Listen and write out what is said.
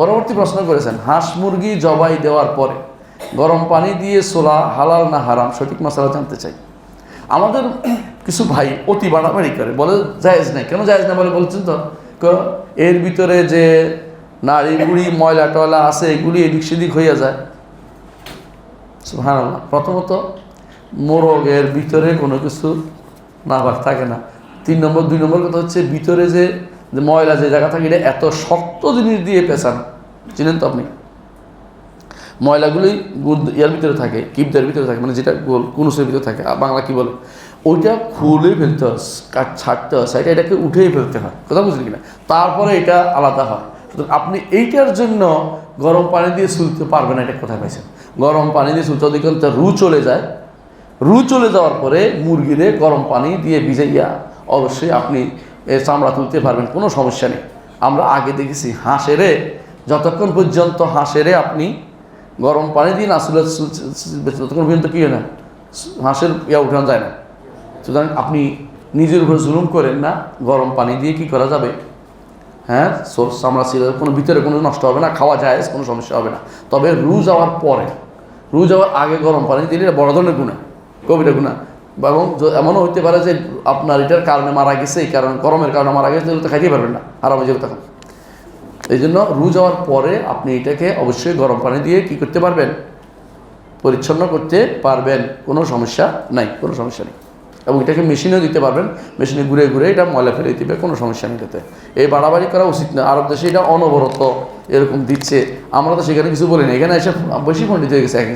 পরবর্তী প্রশ্ন করেছেন, হাঁস মুরগি জবাই দেওয়ার পরে গরম পানি দিয়ে সোলা হালাল না হারাম সঠিক মশলা জানতে চাই। আমাদের কিছু ভাই অতি বাড়াবাড়ি করে, বলে জায়েজ নাই। কেন জায়েজ না বলে বলছেন তো? এর ভিতরে যে নারী গুড়ি, ময়লা টয়লা আছে, এগুলি এদিক সেদিক হইয়া যায়। সুবহানাল্লাহ। প্রথমত, মোরগের ভিতরে কোনো কিছু না থাকে না। তিন নম্বর, দুই নম্বর কথা হচ্ছে, ভিতরে যে যে ময়লা যে জায়গা থাকে, এটা এত শক্ত জিনিস দিয়ে পেঁচান। চিনেন তো আপনি? ময়লাগুলি গুদ- ইয়ার ভিতরে থাকে, কিপদের ভিতরে থাকে মানে যেটা গোল কুনুসের ভিতরে থাকে। বাংলা কি বলে? ওইটা খুলে ফেলতে হয় কাট ছাড়তে হয় সেটা এটাকে উঠেই ফেলতে হয়। কথা বুঝলি কিনা? তারপরে এটা আলাদা হয়। সুতরাং আপনি এইটার জন্য গরম পানি দিয়ে সুলতে পারবেন এটা কোথায় পাইছেন? গরম পানি দিয়ে সুলতে অধিকাংশ রু চলে যায়। রু চলে যাওয়ার পরে মুরগিরে গরম পানি দিয়ে ভিজাইয়া অবশ্যই আপনি এর চামড়া তুলতে পারবেন, কোনো সমস্যা নেই। আমরা আগে দেখেছি হাঁসেরে, যতক্ষণ পর্যন্ত হাঁসেরে আপনি গরম পানি দিন আসলে ততক্ষণ পর্যন্ত কী হয় না? হাঁসের ইয়া উঠানো যায় না। সুতরাং আপনি নিজের উপর জুলুম করেন না, গরম পানি দিয়ে কি করা যাবে? হ্যাঁ সোর্স চামড়া ছিল, কোনো ভিতরে কোনো নষ্ট হবে না, খাওয়া যায়, কোনো সমস্যা হবে না। তবে রু যাওয়ার পরে, রু যাওয়ার আগে গরম পানি দিলে বড় ধরনের গুণা কবিরা গুণা। এবং এমনও হইতে পারে যে আপনার এটার কারণে মারা গেছে, এই কারণে, গরমের কারণে মারা গেছে তো খাইতেই পারবেন না আরাম হয়ে যাবে তখন। এই জন্য রু যাওয়ার পরে আপনি এটাকে অবশ্যই গরম পানি দিয়ে কি করতে পারবেন? পরিচ্ছন্ন করতে পারবেন, কোনো সমস্যা নাই, কোনো সমস্যা নেই। এবং এটাকে মেশিনেও দিতে পারবেন, মেশিনে ঘুরে ঘুরে এটা ময়লা ফেলে দিবে, কোনো সমস্যা নেই এটাতে। এই বাড়াবাড়ি করা উচিত না, আরব দেশে এটা অনবরত এরকম দিচ্ছে, আমরা তো সেখানে কিছু বলি না, এখানে এসে বেশি পণ্ডিত হয়ে গেছে এক